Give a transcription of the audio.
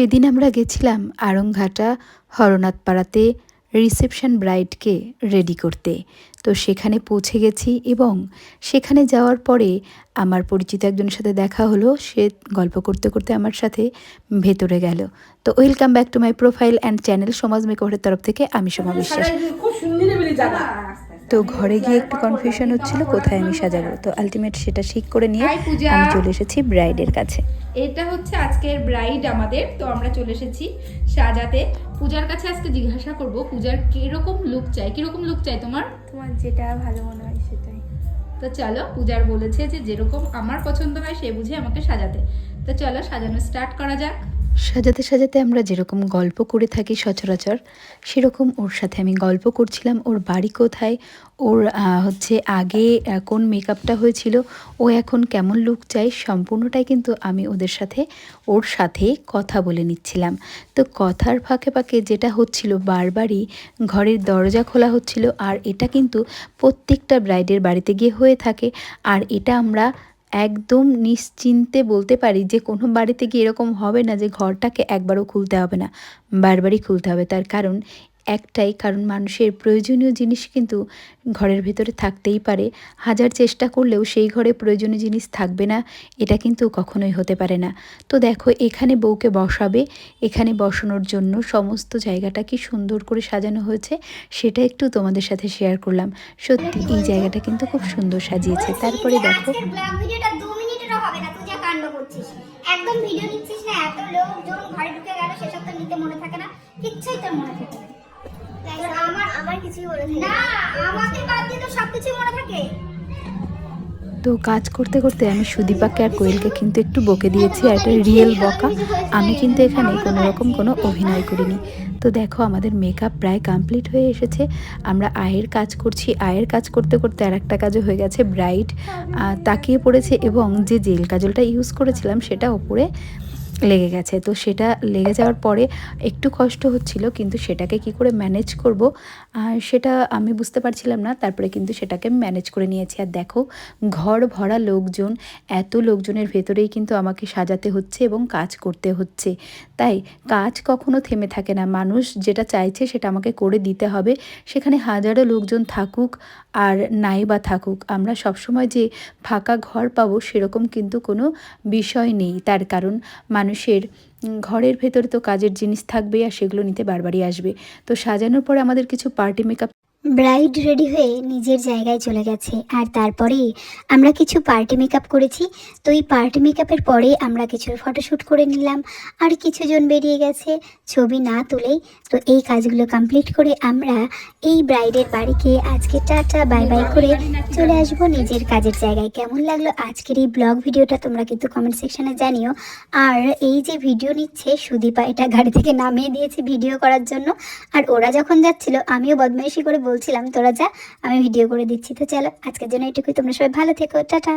সেদিন আমরা গেছিলাম আড়ংঘাটা হরনাথ পাড়াতে রিসেপশন ব্রাইডকে রেডি করতে। তো সেখানে পৌঁছে গেছি এবং সেখানে যাওয়ার পরে আমার পরিচিত একজনের সাথে দেখা হলো। সে গল্প করতে করতে আমার সাথে ভেতরে গেল। তো welcome back to my profile and channel সমাজ মেকওভারের তরফ থেকে, আমি সোমা বিশ্বাস। খুব সুন্দর তো ঘরে গিয়ে একটু কনফিউশন হচ্ছিল কোথায় আমি সাজাবো? তো আলটিমেট সেটা ঠিক করে নিয়ে পূজা। আমি চলে এসেছি ব্রাইডের কাছে। এটা হচ্ছে আজকের ব্রাইড আমাদের তো আমরা চলে এসেছি সাজাতে। পূজার কাছে আজকে জিজ্ঞাসা করব পূজার কীরকম লুক চাই? কীরকম লুক চাই তোমার? তোমার যেটা ভালো মনে হয় সেটাই। তো চলো পূজার বলেছে যে যেরকম আমার পছন্দ হয় সে বুঝে আমাকে সাজাতে। তো চলো সাজানো স্টার্ট করা যাক। সাজাতে সাজাতে আমরা যেরকম গল্প করে থাকি সচরাচর, সেরকম ওর সাথে আমি গল্প করছিলাম। ওর বাড়ি কোথায়? ওর হচ্ছে আগে কোন মেকআপটা হয়েছিল? ও এখন কেমন লুক চাই সম্পূর্ণটাই কিন্তু আমি ওদের সাথে, ওর সাথে কথা বলে নিচ্ছিলাম। তো কথার ফাঁকে ফাঁকে যেটা হচ্ছিল বারবারই ঘরের দরজা খোলা হচ্ছিল, আর এটা কিন্তু প্রত্যেকটা ব্রাইডের বাড়িতে গিয়ে হয়ে থাকে। আর এটা আমরা একদম নিশ্চিন্তে বলতে পারি যে কোনো বাড়িতে গিয়ে এরকম হবে না যে ঘরটাকে একবারও খুলতে হবে না, বারবারই খুলতে হবে। তার কারণ একটাই কারণ মানুষের প্রয়োজনীয় জিনিস কিন্তু ঘরের ভেতরে থাকতেই পারে। হাজার চেষ্টা করলেও সেই ঘরে প্রয়োজনীয় জিনিস থাকবে না এটা কিন্তু কখনোই হতে পারে না। তো দেখো এখানে বউকে বসাবে এখানে বসানোর জন্য সমস্ত জায়গাটা কি সুন্দর করে সাজানো হয়েছে সেটা একটু তোমাদের সাথে শেয়ার করলাম। সত্যি এই জায়গাটা কিন্তু খুব সুন্দর সাজিয়েছে। তারপরে দেখো একদম ভিডিও নিচ্ছিস না এত লোকজন ঘরে ঢুকে গেল সেসব তো নিতে মনে থাকে না কিচ্ছুই তোর মনে থাকে না। আমার আমার কিছুই মনে থাকে না। আমাকে বাদ দিয়ে তো মনে থাকে। তো কাজ করতে করতে আমি সুদীপাকে আর কোয়েলকে কিন্তু একটু বকে দিয়েছি আর এটা রিয়েল বকা। আমি কিন্তু এখানে কোনো রকম কোনো অভিনয় করিনি। তো দেখো আমাদের মেকআপ প্রায় কমপ্লিট হয়ে এসেছে। আমরা আয়ের কাজ করছি। আয়ের কাজ করতে করতে আর একটা কাজও হয়ে গেছে ব্রাইট তাকিয়ে পড়েছে এবং যে জেল কাজলটা ইউজ করেছিলাম সেটা ওপরে লেগে গেছে। তো সেটা লেগে যাওয়ার পরে একটু কষ্ট হচ্ছিল, কিন্তু সেটাকে কি করে ম্যানেজ করব সেটা আমি বুঝতে পারছিলাম না। তারপরে কিন্তু সেটাকে ম্যানেজ করে নিয়েছি। আর দেখো, ঘর ভরা লোকজন, এত লোকজনের ভেতরেই কিন্তু আমাকে সাজাতে হচ্ছে এবং কাজ করতে হচ্ছে। তাই কাজ কখনো থেমে থাকে না। মানুষ যেটা চাইছে সেটা আমাকে করে দিতে হবে। সেখানে হাজারো লোকজন থাকুক আর নাই বা থাকুক, আমরা সবসময় যে ফাঁকা ঘর পাবো সেরকম কিন্তু কোনো বিষয় নেই। তার কারণ মানুষের ঘরের ভেতরে তো কাজের জিনিস থাকবে আর সেগুলো নিতে বারবারই আসবে। তো সাজানোর পরে আমাদের কিছু পার্টি মেকআপ ব্রাইড রেডি হয়ে নিজের জায়গায় চলে গেছে। আর তারপরে আমরা কিছু পার্টি মেকআপ করেছি। তো এই পার্টি মেকআপের পরে আমরা কিছু ফটোশ্যুট করে নিলাম। আর কিছুজন বেরিয়ে গেছে ছবি না তুলেই। তো এই কাজগুলো কমপ্লিট করে আমরা এই ব্রাইডের বাড়িকে আজকে টাটা বাই বাই করে চলে আসব নিজের কাজের জায়গায়। কেমন লাগল আজকের এই ব্লগ ভিডিওটা তোমরা কিন্তু কমেন্ট সেকশনে জানিও। আর এই যে ভিডিও নিচ্ছে, সুদীপা এটা গাড়ি থেকে নামিয়ে দিয়েছে ভিডিও করার জন্য। আর ওরা যখন যাচ্ছিল, আমিও বদমাইশি করে বলছিলাম, তোরা যা, আমি ভিডিও করে দিচ্ছি। তো চলো, আজকের জন্য এটুকুই তোমরা সবাই ভালো থেকো। টাটা।